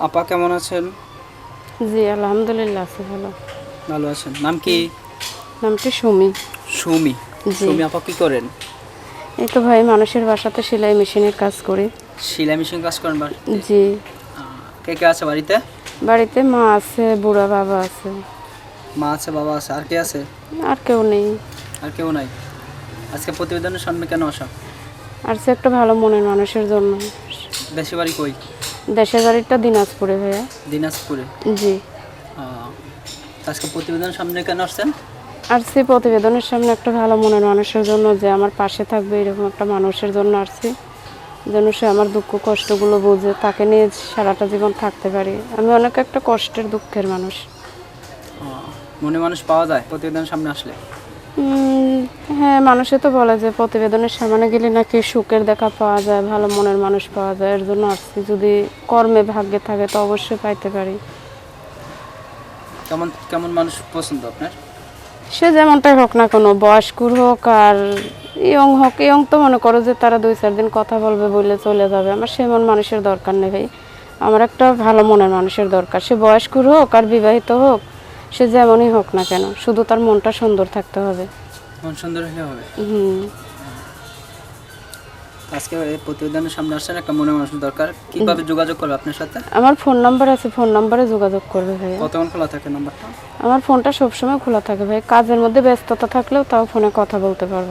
আপা কেমন আছেন? জি আলহামদুলিল্লাহ আছে ভালো। ভালো আছেন। নাম কি? নামটি সুমি। সুমি। জি। সুমি আপা কি করেন? এই তো ভাই মানুষের বাসাতে সেলাই মেশিনের কাজ করি। সেলাই মেশিন কাজ করেন জি। কে কে আছে বাড়িতে? বাড়িতে মা আছে বুড়া বাবা আছে। মা আছে বাবা আছে। আর কে আছে? আর কেউ নেই। আর কেউ নাই। আজকে প্রতিবেদনের সামনে কেন আসা? আর সে একটা ভালো মনের মানুষের জন্য। দেশে বাড়ি কই? দেশের বাড়িটা দিনাজপুরে ভাইয়া। দিনাজপুরে? জি। আজকে প্রতিবেদন সামনে কেন আসছেন? আর সে প্রতিবেদনের সামনে একটা ভালো মনের মানুষের জন্য যে আমার পাশে থাকবে এরকম একটা মানুষের জন্য আসছি যেন সে আমার দুঃখ কষ্টগুলো বোঝে তাকে নিয়ে সারাটা জীবন থাকতে পারি। আমি অনেক একটা কষ্টের দুঃখের মানুষ। মনে মানুষ পাওয়া যায় প্রতিবেদন সামনে আসলে? হ্যাঁ মানুষে তো বলে যে প্রতিবেদনের সামনে গেলে নাকি সুখের দেখা পাওয়া যায় ভালো মনের মানুষ পাওয়া যায়। এর জন্য আসছি যদি কর্মে ভাগ্যে থাকে তো অবশ্যই পাইতে পারি। কেমন কেমন মানুষ পছন্দ আপনার? সে যেমনটাই হোক না কোনো বয়স্কুর হোক আর ইয়ং হোক ইয়ং তো মনে করো যে তারা দুই চার দিন কথা বলবে বলে চলে যাবে। আমার সেমন মানুষের দরকার নেই ভাই। আমার একটা ভালো মনের মানুষের দরকার। সে বয়স্কুর হোক আর বিবাহিত হোক সে যেমনই হোক না কেন শুধু তার মনটা সুন্দর থাকতে হবে। মন সুন্দর হলে হবে। হুম। আজকে প্রতিবেদনের সামনে আসছেন একটা মনে মানুষ দরকার। কীভাবে যোগাযোগ করবে আপনার সাথে? আমার ফোন নাম্বার আছে ফোন নাম্বারে যোগাযোগ করবে ভাইয়া। কতক্ষণ খোলা থাকে নাম্বারটা? আমার ফোনটা সবসময় খোলা থাকে ভাই কাজের মধ্যে ব্যস্ততা থাকলেও তাও ফোনে কথা বলতে পারব।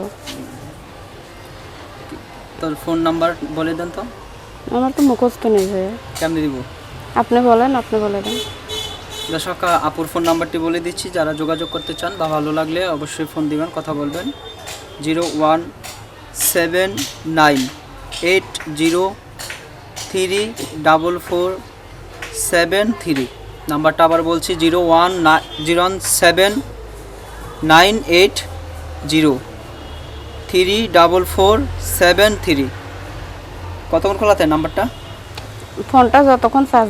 তোর ফোন নাম্বার বলে দেন তো। আমার তো মুখস্থ নেই ভাইয়া। কেমনি দিব? আপনি বলেন আপনি বলে দেন। দর্শক আপুর ফোন নাম্বারটি বলে দিচ্ছি, যারা যোগাযোগ করতে চান বা ভালো লাগলে অবশ্যই ফোন দিবেন, কথা বলবেন। Zero one seven nine eight zero three double four seven three. নাম্বারটা আবার বলছি, zero one zero one seven nine eight zero three double four seven three. কতক্ষণ খোলাতে নাম্বারটা? ফোনটা যতক্ষণ চার্জ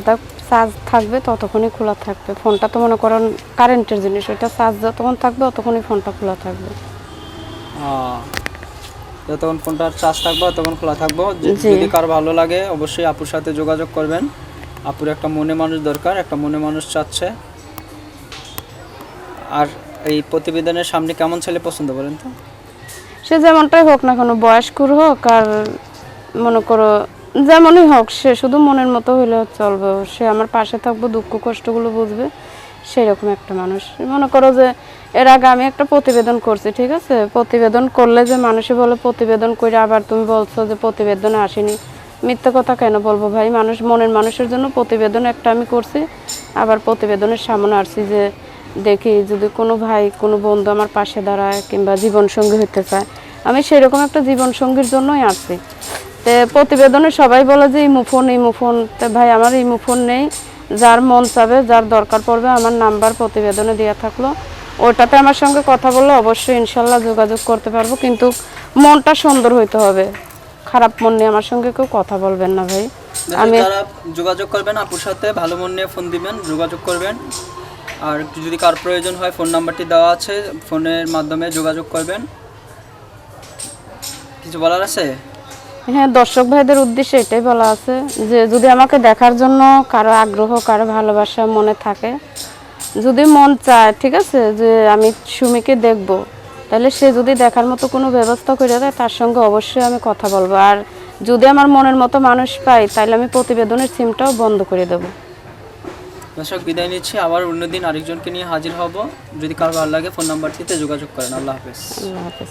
চার্জ থাকবে ততক্ষণই খোলা থাকবে। ফোনটা তো মনে করেন কারেন্টের জিনিস ওইটা চার্জ যতক্ষণ থাকবে ততক্ষণই ফোনটা খোলা থাকবে। যতক্ষণ ফোনটার চার্জ থাকবে তখন খোলা থাকব। যদি কারও ভালো লাগে অবশ্যই আপুর সাথে যোগাযোগ করবেন। আপুর একটা মনে মানুষ দরকার একটা মনে মানুষ চাচ্ছে। আর এই প্রতিবেদনের সামনে কেমন ছেলে পছন্দ করেন তো? সে যেমনটাই হোক না কোনো বয়স্কুর হোক আর মনে করো যেমনই হোক, সে শুধু মনের মতো হইলেও চলবে। সে আমার পাশে থাকব, দুঃখ কষ্টগুলো বুঝবে, সেরকম একটা মানুষ। মনে করো যে, এর আগে আমি একটা প্রতিবেদন করছি, ঠিক আছে? প্রতিবেদন করলে যে মানুষে বলে, প্রতিবেদন করে আবার তুমি বলছো যে প্রতিবেদনে আসেনি। মিথ্যা কথা কেন বলব ভাই? মানুষ, মনের মানুষের জন্য প্রতিবেদন একটা আমি করছি, আবার প্রতিবেদনের সামনে আসছি যে, দেখি যদি কোনো ভাই, কোনো বন্ধু আমার পাশে দাঁড়ায় কিংবা জীবনসঙ্গী হতে চায়। আমি সেরকম একটা জীবনসঙ্গীর জন্যই আসছি। প্রতিবেদনে সবাই বলে যে ইমো ফোন ইমো ফোন। ভাই আমার ইমো ফোন নেই। যার মন চাবে যার দরকার পড়বে আমার নাম্বার প্রতিবেদনে দেওয়া থাকল। ওটাতে আমার সঙ্গে কথা বললে অবশ্যই ইনশাল্লাহ যোগাযোগ করতে পারব কিন্তু মনটা সুন্দর হইতে হবে। খারাপ মন নিয়ে আমার সঙ্গে কেউ কথা বলবেন না ভাই। আমি যোগাযোগ করবেন আপুর সাথে ভালো মন নিয়ে ফোন দিবেন যোগাযোগ করবেন। আর যদি কার প্রয়োজন হয় ফোন নাম্বারটি দেওয়া আছে ফোনের মাধ্যমে যোগাযোগ করবেন। কিছু বলার আছে? হ্যাঁ দর্শক ভাইদের উদ্দেশ্যে এটাই বলা আছে যে যদি আমাকে দেখার জন্য কারও আগ্রহ কারও ভালোবাসা মনে থাকে যদি মন চায় ঠিক আছে যে আমি সুমিকে দেখব তাহলে সে যদি দেখার মতো কোনো ব্যবস্থা করে দেয় তার সঙ্গে অবশ্যই আমি কথা বলব। আর যদি আমার মনের মতো মানুষ পাই তাহলে আমি প্রতিবেদনের সিমটাও বন্ধ করে দেবো। দর্শক বিদায় নিচ্ছি। আবার অন্যদিন আরেকজনকে নিয়ে হাজির হব। যদি কারও ভালো লাগে ফোন নাম্বারটিতে যোগাযোগ করেন। আল্লাহ হাফেজ। আল্লাহ হাফেজ।